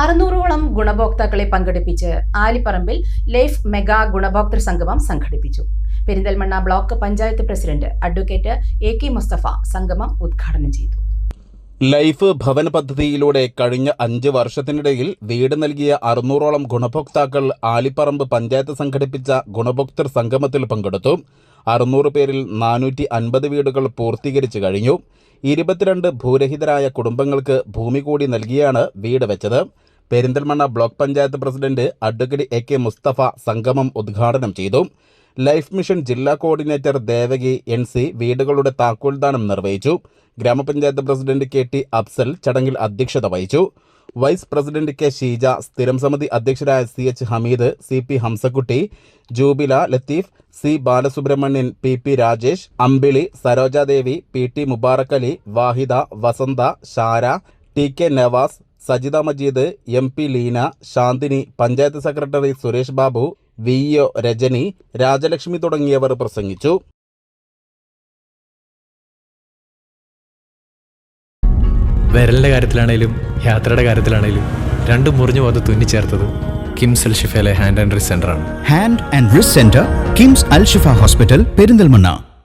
അറുന്നൂറോളം ഗുണഭോക്താക്കളെ പങ്കെടുപ്പിച്ച് ആലിപ്പറമ്പിൽ life mega ഗുണഭോക്തൃ സംഗമം സംഘടിപ്പിച്ചു. Perinthalmanna block panchayat president advocate A K Mustafa സംഗമം ഉദ്ഘാടനം ചെയ്തു. ലൈഫ് ഭവന പദ്ധതിയിലൂടെ കഴിഞ്ഞ അഞ്ച് വർഷത്തിനിടയിൽ വീട് നൽകിയ അറുന്നൂറോളം ഗുണഭോക്താക്കൾ ആലിപ്പറമ്പ് പഞ്ചായത്ത് സംഘടിപ്പിച്ച ഗുണഭോക്തൃ സംഗമത്തിൽ പങ്കെടുത്തു. അറുന്നൂറ് പേരിൽ നാനൂറ്റി അൻപത് വീടുകൾ പൂർത്തീകരിച്ചു കഴിഞ്ഞു. ഇരുപത്തിരണ്ട് ഭൂരഹിതരായ കുടുംബങ്ങൾക്ക് ഭൂമി കൂടി നൽകിയാണ് വീട് വെച്ചത്. Perinthalmanna block panchayat president advocate A K Mustafa സംഗമം ഉദ്ഘാടനം ചെയ്തു. ലൈഫ് മിഷൻ ജില്ലാ കോർഡിനേറ്റർ ദേവകി എൻ സി വീടുകളുടെ താക്കോൽദാനം നിർവഹിച്ചു. ഗ്രാമപഞ്ചായത്ത് പ്രസിഡന്റ് കെ ടി അഫ്സൽ ചടങ്ങിൽ അധ്യക്ഷത വഹിച്ചു. വൈസ് പ്രസിഡന്റ് കെ ഷീജ സ്ഥിരം സമിതി അധ്യക്ഷരായ C H Hameed C P Hamsakutty Jubila Latheef C Balasubramanian P P Rajesh Ambili Sarojadevi P T Mubarakali Vahida Vasantha Shara T K Navas Sajitha Majeed M P Leena Shanthini panchayat secretary Suresh Babu V O Rajani Rajalakshmi തുടങ്ങിയവർ പ്രസംഗിച്ചു. വിരലിന്റെ കാര്യത്തിലാണേലും യാത്രയുടെ കാര്യത്തിലാണേലും രണ്ടും മുറിഞ്ഞു പോകാതെ തുന്നിച്ചേർത്തത് കിംസ് അൽ ഷിഫയിലെ hand and wrist സെന്ററാണ് hand and wrist centre KIMS Al Shifa hospital Perinthalmanna.